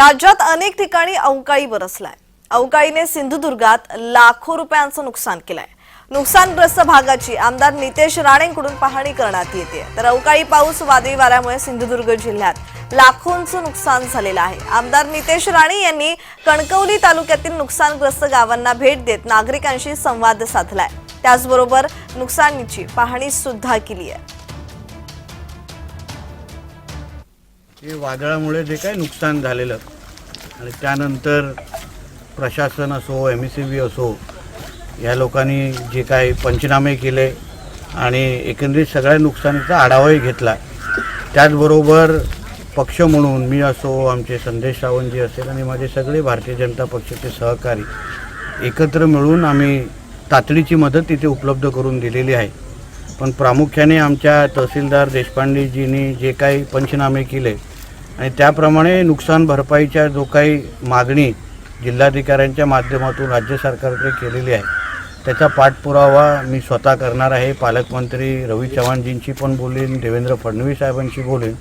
राज्यात अनेक ठिकाणी अवकाळी बरसलाय अवकाळीने सिंधुदुर्गात लाखो रुपयांचं नुकसान केलंय. नुकसानग्रस्त भागाची आमदार नितेश राणेंकडून पाहणी करण्यात येते. तर अवकाळी पाऊस वादळी वाऱ्यामुळे सिंधुदुर्ग जिल्ह्यात लाखोंचं नुकसान झालेलं आहे. आमदार नितेश राणे यांनी कणकवली तालुक्यातील नुकसानग्रस्त गावांना भेट देत नागरिकांशी संवाद साधलाय. त्याचबरोबर नुकसानीची पाहणी सुद्धा केली आहे. हे वादळामुळे जे काही नुकसान झालेलं. आणि त्यानंतर प्रशासन असो एम एस सी बी असो या लोकांनी जे काही पंचनामे केले आणि एकंदरीत सगळ्या नुकसानीचा आढावाही घेतला. त्याचबरोबर पक्ष म्हणून मी असो आमचे संदेश सावंतजी असेल आणि माझे सगळे भारतीय जनता पक्षाचे सहकारी एकत्र मिळून आम्ही तातडीची मदत तिथे उपलब्ध करून दिलेली आहे. पण प्रामुख्याने आमच्या तहसीलदार देशपांडेजींनी जे काही पंचनामे केले आणि त्याप्रमाणे नुकसान भरपाईच्या जो काही मागणी जिल्हाधिकाऱ्यांच्या माध्यमातून राज्य सरकारकडे केलेली आहे त्याचा पाठपुरावा मी स्वतः करणार आहे. पालकमंत्री रवी चव्हाणजींशी पण बोलेन देवेंद्र फडणवीस साहेबांशी बोलेन.